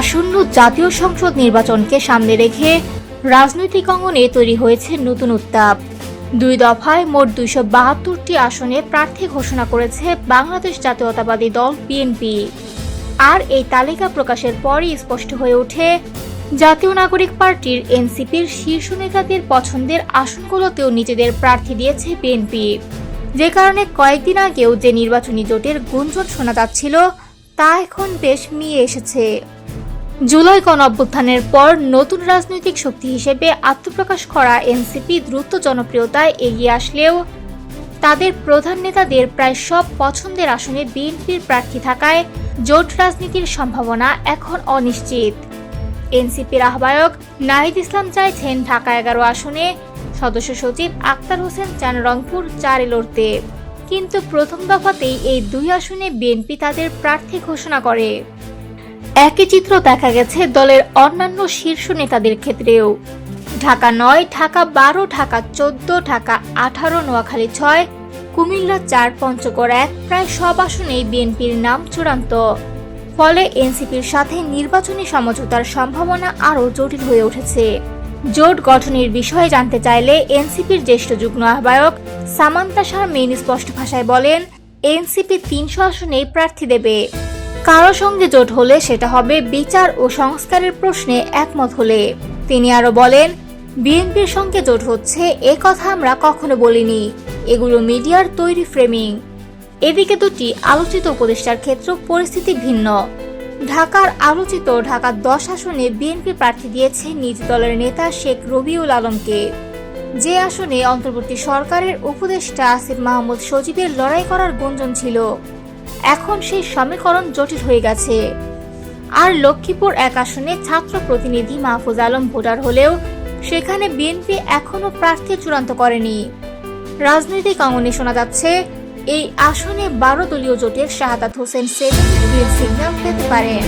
আসন্ন জাতীয় সংসদ নির্বাচনকে সামনে রেখে রাজনৈতিক অঙ্গনে তৈরি হয়েছে নতুন উত্তাপ। দুই দফায় মোট দুইশো বাহাত্তরটি আসনে প্রার্থী ঘোষণা করেছে বাংলাদেশ জাতীয়তাবাদী দল বিএনপি। আর এই তালিকা প্রকাশের পরই স্পষ্ট হয়ে ওঠে, জাতীয় নাগরিক পার্টির এনসিপির শীর্ষ নেতাদের পছন্দের আসনগুলোতেও নিজেদের প্রার্থী দিয়েছে বিএনপি। যে কারণে কয়েকদিন আগেও যে নির্বাচনী জোটের গুঞ্জন শোনা যাচ্ছিল, তা এখন বেশ মিয়ে এসেছে। জুলাই গণ অভ্যুত্থানের পর নতুন রাজনৈতিক শক্তি হিসেবে আত্মপ্রকাশ করা এনসিপি দ্রুত জনপ্রিয়তায় এগিয়ে আসলেও তাদের প্রধান নেতাদের প্রায় সব পছন্দের আসনে বিএনপির প্রার্থী থাকায় জোট রাজনীতির সম্ভাবনা এখন অনিশ্চিত। এনসিপির আহ্বায়ক নাহিদ ইসলাম চাইছেন ঢাকা এগারো আসনে সদস্য সচিব আক্তার হোসেন চান রংপুর চারে লড়তে। কিন্তু প্রথম দফাতেই এই দুই আসনে বিএনপি তাদের প্রার্থী ঘোষণা করে। একই চিত্র দেখা গেছে দলের অন্যান্য শীর্ষ নেতাদের ক্ষেত্রেও। ঢাকা নয়, ঢাকা বারো, ঢাকা চোদ্দ, ঢাকা আঠারো, নোয়াখালী ছয়, কুমিল্লা চার, পঞ্চগড় এক, প্রায় সব আসনেই বিএনপির নাম চূড়ান্ত। ফলে এনসিপির সাথে নির্বাচনী সমঝোতার সম্ভাবনা আরও জটিল হয়ে উঠেছে। জোট গঠনের বিষয়ে জানতে চাইলে এনসিপির জ্যেষ্ঠ যুগ্ম আহ্বায়ক সামান্তা শারমিন স্পষ্ট ভাষায় বলেন, এনসিপি তিনশো আসনেই প্রার্থী দেবে। কারও সঙ্গে জোট হলে সেটা হবে বিচার ও সংস্কারের প্রশ্নে একমত হলে। তিনি আরও বলেন, বিএনপির সঙ্গে জোট হচ্ছে এ কথা আমরা কখনো বলিনি। এগুলো মিডিয়ার তৈরি ফ্রেমিং। এদিকে দুটি আলোচিত উপদেষ্টার ক্ষেত্র পরিস্থিতি ভিন্ন। ঢাকার আলোচিত ঢাকার দশ আসনে বিএনপি প্রার্থী দিয়েছে নিজ দলের নেতা শেখ রবিউল আলমকে। যে আসনে অন্তর্বর্তী সরকারের উপদেষ্টা আসিফ মাহমুদ সজীবের লড়াই করার গুঞ্জন ছিল। এখন সেই সমীকরণ জটিল হয়ে গেছে। আর লক্ষ্মীপুর এক আসনে ছাত্র প্রতিনিধি মাহফুজ আলম ভোটার হলেও সেখানে বিএনপি এখনও প্রার্থী চূড়ান্ত করেনি। রাজনৈতিক অঙ্গনে শোনা যাচ্ছে, এই আসনে বারো দলীয় জোটের শাহাদাত হোসেন সেলিম গ্রিন সিগন্যাল পেতে পারেন।